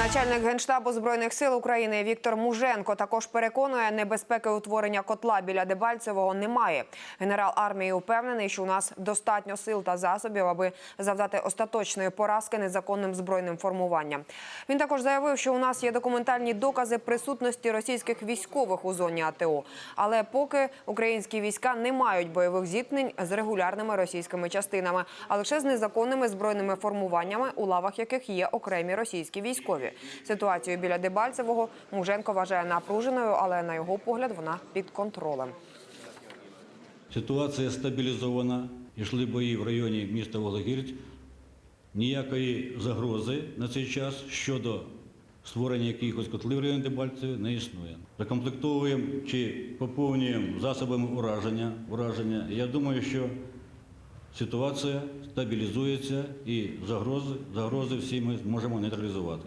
Начальник генштабу збройних сил України Віктор Муженко також переконує, небезпеки утворення котла біля Дебальцевого немає. Генерал армії упевнений, що у нас достатньо сил та засобів, аби завдати остаточної поразки незаконним збройним формуванням. Він також заявив, що у нас є документальні докази присутності російських військових у зоні АТО. Але поки українські війська не мають бойових зіткнень з регулярними російськими частинами, а лише з незаконними збройними формуваннями, у лавах яких є окремі російські військові. Ситуацію біля Дебальцевого Муженко вважає напруженою, але на його погляд вона під контролем. Ситуація стабілізована. Йшли бої в районі міста Вологірць. Ніякої загрози на цей час щодо створення якихось котлів в районі Дебальцеві не існує. Закомплектовуємо чи поповнюємо засобами ураження. ураження. Я думаю, що ситуація стабілізується і загрози, загрози всі ми зможемо нейтралізувати.